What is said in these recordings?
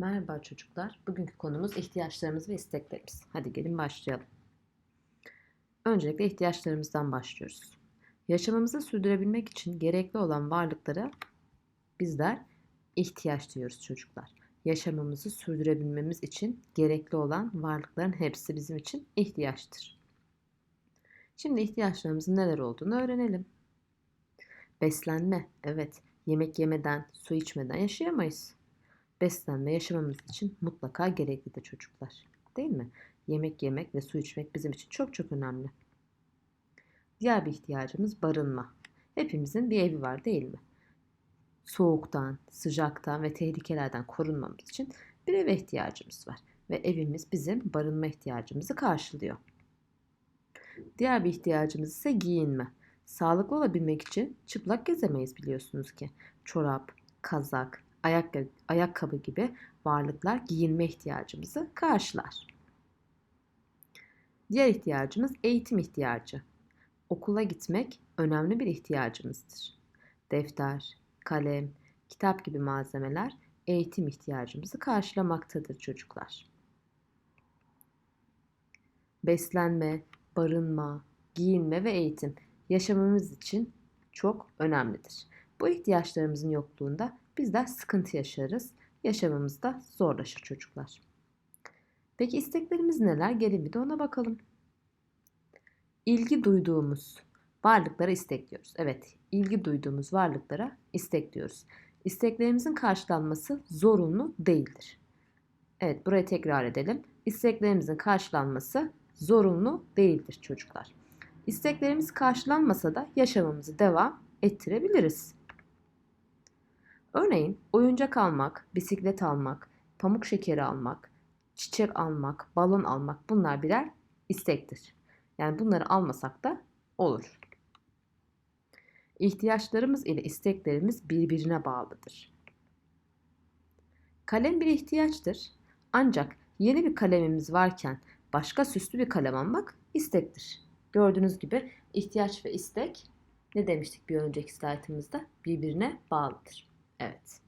Merhaba çocuklar. Bugünkü konumuz ihtiyaçlarımız ve isteklerimiz. Hadi gelin başlayalım. Öncelikle ihtiyaçlarımızdan başlıyoruz. Yaşamımızı sürdürebilmek için gerekli olan varlıklara bizler ihtiyaç diyoruz çocuklar. Yaşamımızı sürdürebilmemiz için gerekli olan varlıkların hepsi bizim için ihtiyaçtır. Şimdi ihtiyaçlarımızın neler olduğunu öğrenelim. Beslenme, evet. Yemek yemeden, su içmeden yaşayamayız beslenme yaşamamız için mutlaka gereklidir çocuklar. Değil mi? Yemek yemek ve su içmek bizim için çok çok önemli. Diğer bir ihtiyacımız barınma. Hepimizin bir evi var değil mi? Soğuktan, sıcaktan ve tehlikelerden korunmamız için bir eve ihtiyacımız var. Ve evimiz bizim barınma ihtiyacımızı karşılıyor. Diğer bir ihtiyacımız ise giyinme. Sağlıklı olabilmek için çıplak gezemeyiz biliyorsunuz ki. Çorap, kazak, ayakkabı, ayakkabı gibi varlıklar giyinme ihtiyacımızı karşılar. Diğer ihtiyacımız eğitim ihtiyacı. Okula gitmek önemli bir ihtiyacımızdır. Defter, kalem, kitap gibi malzemeler eğitim ihtiyacımızı karşılamaktadır çocuklar. Beslenme, barınma, giyinme ve eğitim yaşamamız için çok önemlidir. Bu ihtiyaçlarımızın yokluğunda bizler sıkıntı yaşarız. Yaşamımız da zorlaşır çocuklar. Peki isteklerimiz neler? Gelin bir de ona bakalım. İlgi duyduğumuz varlıklara istek. Evet, ilgi duyduğumuz varlıklara istek diyoruz. İsteklerimizin karşılanması zorunlu değildir. Evet, buraya tekrar edelim. İsteklerimizin karşılanması zorunlu değildir çocuklar. İsteklerimiz karşılanmasa da yaşamımızı devam ettirebiliriz. Örneğin oyuncak almak, bisiklet almak, pamuk şekeri almak, çiçek almak, balon almak bunlar birer istektir. Yani bunları almasak da olur. İhtiyaçlarımız ile isteklerimiz birbirine bağlıdır. Kalem bir ihtiyaçtır. Ancak yeni bir kalemimiz varken başka süslü bir kalem almak istektir. Gördüğünüz gibi ihtiyaç ve istek ne demiştik bir önceki slaytımızda birbirine bağlıdır. Evet.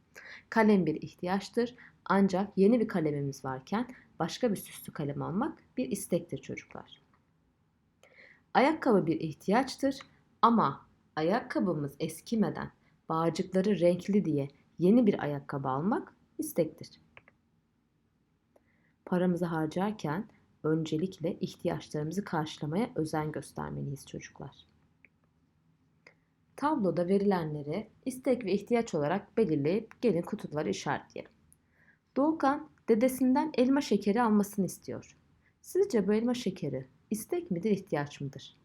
Kalem bir ihtiyaçtır. Ancak yeni bir kalemimiz varken başka bir süslü kalem almak bir istektir çocuklar. Ayakkabı bir ihtiyaçtır ama ayakkabımız eskimeden bağcıkları renkli diye yeni bir ayakkabı almak istektir. Paramızı harcarken öncelikle ihtiyaçlarımızı karşılamaya özen göstermeliyiz çocuklar. Tabloda verilenleri istek ve ihtiyaç olarak belirleyip gelin kutuları işaretleyelim. Doğukan dedesinden elma şekeri almasını istiyor. Sizce bu elma şekeri istek midir, ihtiyaç mıdır?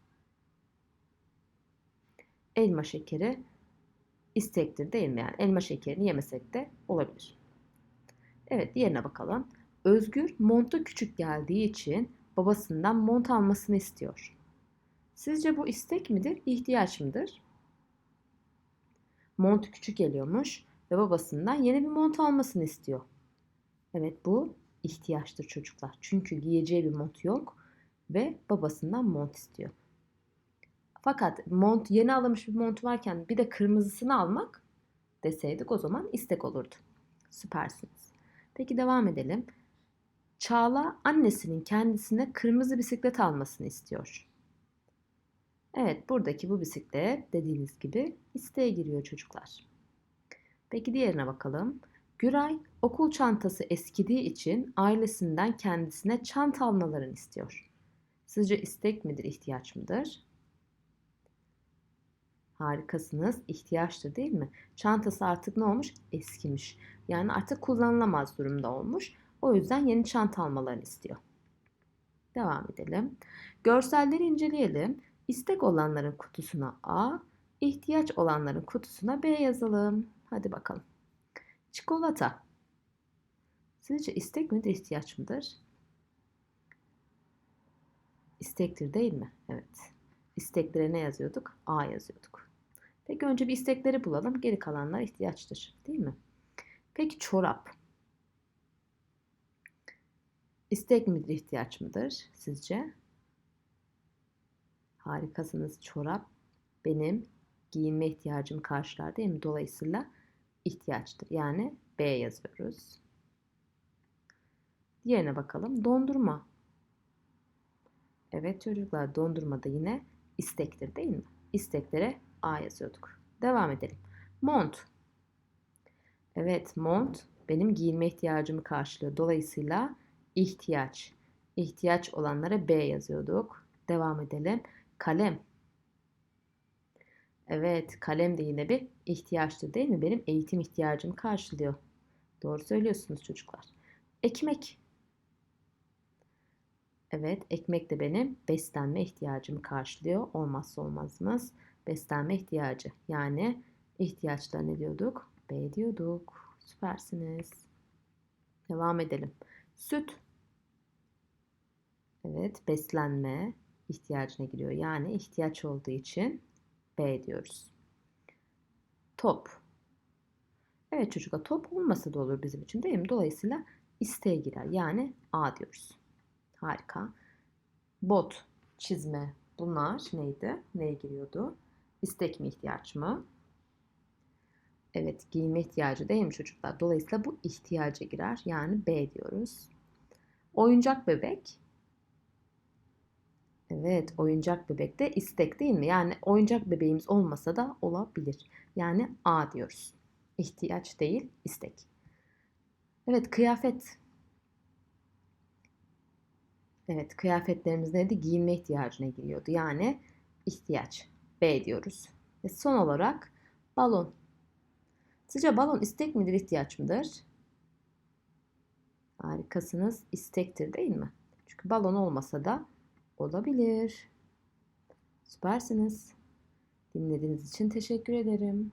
Elma şekeri istektir değil mi? Yani elma şekerini yemesek de olabilir. Evet diğerine bakalım. Özgür montu küçük geldiği için babasından mont almasını istiyor. Sizce bu istek midir, ihtiyaç mıdır? Mont küçük geliyormuş ve babasından yeni bir mont almasını istiyor. Evet bu ihtiyaçtır çocuklar. Çünkü giyeceği bir mont yok ve babasından mont istiyor. Fakat mont yeni alınmış bir mont varken bir de kırmızısını almak deseydik o zaman istek olurdu. Süpersiniz. Peki devam edelim. Çağla annesinin kendisine kırmızı bisiklet almasını istiyor. Evet buradaki bu bisiklet dediğiniz gibi isteğe giriyor çocuklar. Peki diğerine bakalım. Güray okul çantası eskidiği için ailesinden kendisine çanta almalarını istiyor. Sizce istek midir, ihtiyaç mıdır? Harikasınız. ihtiyaçtır değil mi? Çantası artık ne olmuş? Eskimiş. Yani artık kullanılamaz durumda olmuş. O yüzden yeni çanta almalarını istiyor. Devam edelim. Görselleri inceleyelim. İstek olanların kutusuna A, ihtiyaç olanların kutusuna B yazalım. Hadi bakalım. Çikolata. Sizce istek midir, ihtiyaç mıdır? İstektir değil mi? Evet. İsteklere ne yazıyorduk? A yazıyorduk. Peki önce bir istekleri bulalım. Geri kalanlar ihtiyaçtır. Değil mi? Peki çorap. İstek midir, ihtiyaç mıdır sizce? Harikasınız çorap benim giyinme ihtiyacımı karşılar değil mi? Dolayısıyla ihtiyaçtır. Yani B yazıyoruz. Diğerine bakalım. Dondurma. Evet çocuklar dondurma da yine istektir değil mi? İsteklere A yazıyorduk. Devam edelim. Mont. Evet mont benim giyinme ihtiyacımı karşılıyor. Dolayısıyla ihtiyaç. İhtiyaç olanlara B yazıyorduk. Devam edelim. Kalem. Evet kalem de yine bir ihtiyaçtır değil mi? Benim eğitim ihtiyacımı karşılıyor. Doğru söylüyorsunuz çocuklar. Ekmek. Evet, ekmek de benim beslenme ihtiyacımı karşılıyor. Olmazsa olmazımız beslenme ihtiyacı. Yani ihtiyaçlar ne diyorduk? B diyorduk. Süpersiniz. Devam edelim. Süt. Evet, beslenme ihtiyacına giriyor. Yani ihtiyaç olduğu için B diyoruz. Top. Evet çocuklar top olmasa da olur bizim için değil mi? Dolayısıyla isteğe girer. Yani A diyoruz. Harika. Bot, çizme bunlar neydi? Neye giriyordu? İstek mi ihtiyaç mı? Evet giyinme ihtiyacı değil mi çocuklar? Dolayısıyla bu ihtiyaca girer. Yani B diyoruz. Oyuncak bebek. Evet oyuncak bebek de istek değil mi? Yani oyuncak bebeğimiz olmasa da olabilir. Yani A diyoruz. İhtiyaç değil istek. Evet kıyafet Evet, kıyafetlerimiz neydi? Giyinme ihtiyacına giriyordu. Yani ihtiyaç. B diyoruz. Ve son olarak balon. Sizce balon istek midir, ihtiyaç mıdır? Harikasınız. istektir değil mi? Çünkü balon olmasa da olabilir. Süpersiniz. Dinlediğiniz için teşekkür ederim.